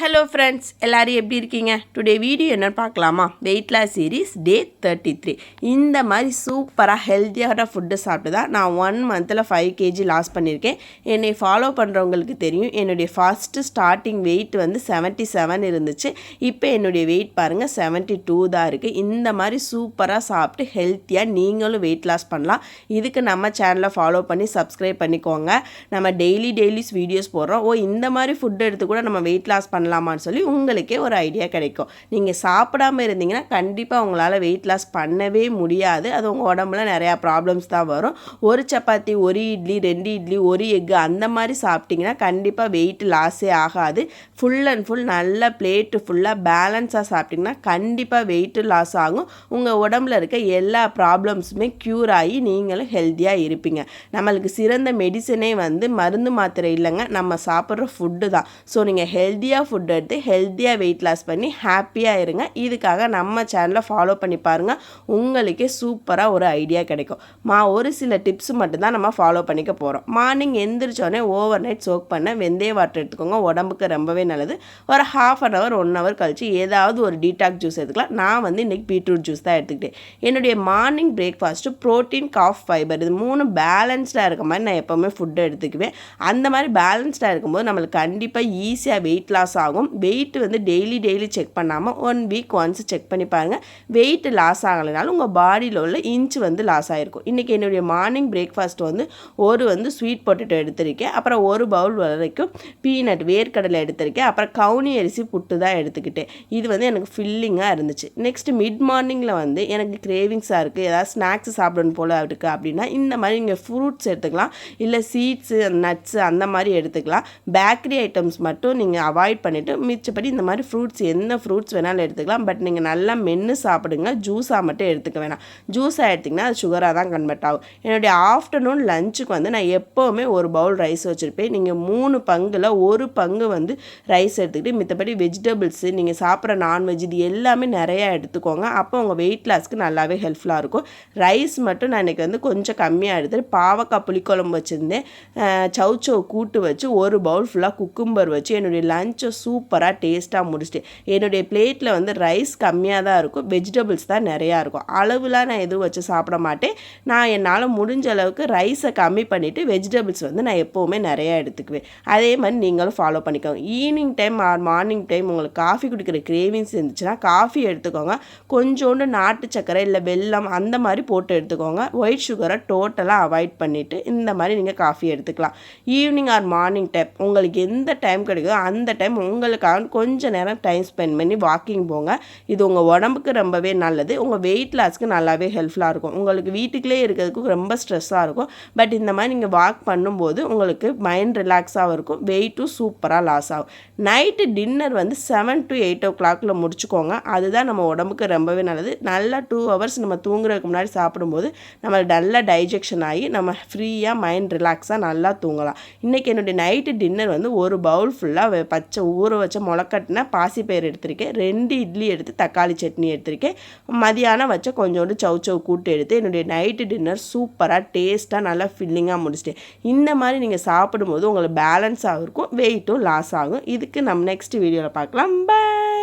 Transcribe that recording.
Hello friends எல்லோரும் எப்படி இருக்கீங்க? டுடே வீடியோ என்னென்னு பார்க்கலாமா? Weight loss series day thirty three இந்த மாதிரி சூப்பராக ஹெல்த்தியான ஃபுட்டு சாப்பிட்டு தான் நான் ஒன் மந்தில் ஃபைவ் கேஜி லாஸ் பண்ணியிருக்கேன். என்னை ஃபாலோ பண்ணுறவங்களுக்கு தெரியும். என்னுடைய ஃபஸ்ட்டு ஸ்டார்டிங் வெயிட் வந்து செவன்ட்டி செவன் இருந்துச்சு. இப்போ என்னுடைய வெயிட் பாருங்கள் செவன்ட்டி டூ தான் இருக்குது இந்த மாதிரி சூப்பராக சாப்பிட்டு ஹெல்த்தியாக நீங்களும் வெயிட் லாஸ் பண்ணலாம். இதுக்கு நம்ம சேனலை ஃபாலோ பண்ணி சப்ஸ்கிரைப் பண்ணிக்கோங்க. நம்ம டெய்லி டெய்லிஸ் வீடியோஸ் போடுறோம். ஓ இந்த மாதிரி ஃபுட் எடுத்து கூட நம்ம வெயிட் லாஸ் பண்ண பண்ணலாமான்னு சொல்லி உங்களுக்கே ஒரு ஐடியா கிடைக்கும். நீங்கள் சாப்பிடாமல் இருந்தீங்கன்னா கண்டிப்பாக உங்களால் வெயிட் லாஸ் பண்ணவே முடியாது. அது உங்கள் உடம்புல நிறையா ப்ராப்ளம்ஸ் தான் வரும். ஒரு சப்பாத்தி ஒரு இட்லி ரெண்டு இட்லி ஒரு எக்கு அந்த மாதிரி சாப்பிட்டிங்கன்னா கண்டிப்பாக வெயிட் லாஸே ஆகாது. ஃபுல் அண்ட் ஃபுல் நல்ல பிளேட்டு ஃபுல்லாக பேலன்ஸாக சாப்பிட்டிங்கன்னா கண்டிப்பாக வெயிட்டு லாஸ் ஆகும். உங்கள் உடம்புல இருக்க எல்லா ப்ராப்ளம்ஸுமே க்யூர் ஆகி நீங்களும் ஹெல்த்தியாக இருப்பீங்க. நம்மளுக்கு சிறந்த மெடிசனே வந்து மருந்து மாத்திரை இல்லைங்க. நம்ம சாப்பிட்ற ஃபுட்டு தான். ஸோ நீங்கள் ஹெல்த்தியாக ஃபுட் எடுத்து ஹெல்த்தியாக வெயிட் லாஸ் பண்ணி ஹாப்பியாக இருங்க. இதுக்காக நம்ம சேனலை ஃபாலோ பண்ணி பாருங்கள் உங்களுக்கே சூப்பராக ஒரு ஐடியா கிடைக்கும். மா ஒரு சில டிப்ஸ் மட்டும்தான் நம்ம ஃபாலோ பண்ணிக்க போகிறோம் மார்னிங் எந்திரிச்சோடனே ஓவர் நைட் சோக் பண்ண வெந்தய வாட்டர் எடுத்துக்கோங்க. உடம்புக்கு ரொம்பவே நல்லது. ஒரு half an hour one hour கழித்து ஏதாவது ஒரு டீடாக் ஜூஸ் எடுத்துக்கலாம். நான் வந்து இன்றைக்கி பீட்ரூட் ஜூஸ் தான் எடுத்துக்கிட்டேன். என்னுடைய morning breakfast protein carb fibre இது மூணு பேலன்ஸ்டாக இருக்க மாதிரி நான் எப்போவுமே ஃபுட்டு எடுத்துக்குவேன். அந்த மாதிரி பேலன்ஸ்டாக இருக்கும்போது நம்மளுக்கு கண்டிப்பாக ஈஸியாக வெயிட் லாஸ் ஆகும் வெயிட் வந்து டெய்லி டெய்லி செக் பண்ணாமல் ஒன் வீக் ஒன்ஸ் செக் பண்ணி பாருங்கள் வெயிட் லாஸ் ஆகலைனாலும் உங்கள் பாடியில் உள்ள இன்ச் வந்து லாஸ் ஆகிருக்கும் இன்றைக்கி என்னுடைய மார்னிங் பிரேக்ஃபாஸ்ட் வந்து ஒரு வந்து ஸ்வீட் பொட்டேட்டோ எடுத்திருக்கேன். அப்புறம் ஒரு பவுல் வரைக்கும் பீனட் வேர்க்கடலை எடுத்திருக்கேன். அப்புறம் கவுனி அரிசி புட்டு தான் எடுத்துக்கிட்டேன். இது வந்து எனக்கு ஃபில்லிங்காக இருந்துச்சு. நெக்ஸ்ட் மிட் மார்னிங்கில் வந்து எனக்கு கிரேவிங்ஸாக இருக்குது ஏதாவது ஸ்நாக்ஸ் சாப்பிடணும் போல் இருக்குது அப்படின்னா இந்த மாதிரி நீங்கள் ஃப்ரூட்ஸ் எடுத்துக்கலாம். இல்லை சீட்ஸு நட்ஸு அந்த மாதிரி எடுத்துக்கலாம். பேக்கரி ஐட்டம்ஸ் மட்டும் நீங்கள் அவாய்ட் பண்ணி பண்ணிவிட்டு மிச்சப்படி இந்த மாதிரி ஃப்ரூட்ஸ் எந்த ஃப்ரூட்ஸ் வேணாலும் எடுத்துக்கலாம். பட் நீங்கள் நல்லா மென்று சாப்பிடுங்க. ஜூஸாக மட்டும் எடுத்துக்க வேணாம். ஜூஸாக எடுத்திங்கன்னா அது சுகராக தான் கன்வெர்ட் ஆகும். என்னுடைய ஆஃப்டர்நூன் லஞ்சுக்கு வந்து நான் எப்போவுமே ஒரு பவுல் ரைஸ் வச்சுருப்பேன். நீங்கள் மூணு பங்கில் ஒரு பங்கு வந்து ரைஸ் எடுத்துக்கிட்டு மித்தபடி வெஜிடபிள்ஸு நீங்கள் சாப்பிட்ற நான்வெஜ் இது எல்லாமே நிறையா எடுத்துக்கோங்க. அப்போ உங்கள் வெயிட் லாஸ்க்கு நல்லாவே ஹெல்ப்ஃபுல்லாக இருக்கும். ரைஸ் மட்டும் நான் இன்றைக்கி வந்து கொஞ்சம் கம்மியாக எடுத்துகிட்டு பாவக்காய் புளிக்குழம்பு வச்சுருந்தேன். சவுச்சோ கூட்டு வச்சு ஒரு பவுல் ஃபுல்லாக குக்கும்பர் வச்சு என்னுடைய லஞ்சை சூப்பராக டேஸ்ட்டாக முடிச்சுட்டு என்னுடைய பிளேட்டில் வந்து ரைஸ் கம்மியாக தான் இருக்கும் வெஜிடபிள்ஸ் தான் நிறையா இருக்கும். அளவுலாம் நான் எதுவும் வச்சு சாப்பிட மாட்டேன். நான் என்னால் முடிஞ்ச அளவுக்கு ரைஸை கம்மி பண்ணிவிட்டு வெஜிடபிள்ஸ் வந்து நான் எப்போவுமே நிறையா எடுத்துக்குவேன். அதே மாதிரி நீங்களும் ஃபாலோ பண்ணிக்கோங்க. Evening time or morning time உங்களுக்கு காஃபி குடிக்கிற கிரேவிங்ஸ் இருந்துச்சுன்னா காஃபி எடுத்துக்கோங்க. கொஞ்சோண்டு நாட்டு சக்கரை இல்லை வெல்லம் அந்த மாதிரி போட்டு எடுத்துக்கோங்க. ஒயிட் சுகரை டோட்டலாக அவாய்ட் பண்ணிவிட்டு இந்த மாதிரி நீங்கள் காஃபி எடுத்துக்கலாம். ஈவினிங் ஆர் மார்னிங் டைம் உங்களுக்கு எந்த டைம் கிடைக்குதோ அந்த டைம் உங்களுக்காக கொஞ்சம் நேரம் டைம் ஸ்பெண்ட் பண்ணி வாக்கிங் போங்க. இது உங்கள் உடம்புக்கு ரொம்பவே நல்லது. உங்கள் வெயிட் லாஸ்க்கு நல்லாவே ஹெல்ப்ஃபுல்லாக இருக்கும். உங்களுக்கு வீட்டுக்குள்ளே இருக்கிறதுக்கு ரொம்ப ஸ்ட்ரெஸ்ஸாக இருக்கும். பட் இந்த மாதிரி நீங்கள் வாக் பண்ணும்போது உங்களுக்கு மைண்ட் ரிலாக்ஸாகவும் இருக்கும். வெயிட்டும் சூப்பராக லாஸ் ஆகும். நைட்டு டின்னர் வந்து செவன் டு எயிட் ஓ கிளாக்கில் முடிச்சுக்கோங்க. அதுதான் நம்ம உடம்புக்கு ரொம்பவே நல்லது. நல்லா டூ ஹவர்ஸ் நம்ம தூங்குறதுக்கு முன்னாடி சாப்பிடும்போது நம்ம நல்லா டைஜெக்ஷன் ஆகி நம்ம ஃப்ரீயாக மைண்ட் ரிலாக்ஸாக நல்லா தூங்கலாம். இன்றைக்கி என்னுடைய நைட்டு டின்னர் வந்து ஒரு பவுல் ஃபுல்லாக பச்சை ஊற வச்ச முளைக்கட்டின பாசிப்பயிர் எடுத்திருக்கேன். ரெண்டு இட்லி எடுத்து தக்காளி சட்னி எடுத்திருக்கேன். மதியானம் வச்ச கொஞ்சோண்டு சவு சவு கூட்டு எடுத்து என்னுடைய நைட்டு டின்னர் சூப்பராக டேஸ்ட்டாக நல்லா ஃபில்லிங்காக முடிச்சிட்டேன். இந்த மாதிரி நீங்கள் சாப்பிடும்போது உங்களுக்கு பேலன்ஸாக இருக்கும் வெயிட்டும் லாஸ் ஆகும். இதுக்கு நம்ம நெக்ஸ்ட் வீடியோவில் பார்க்கலாம். பாய்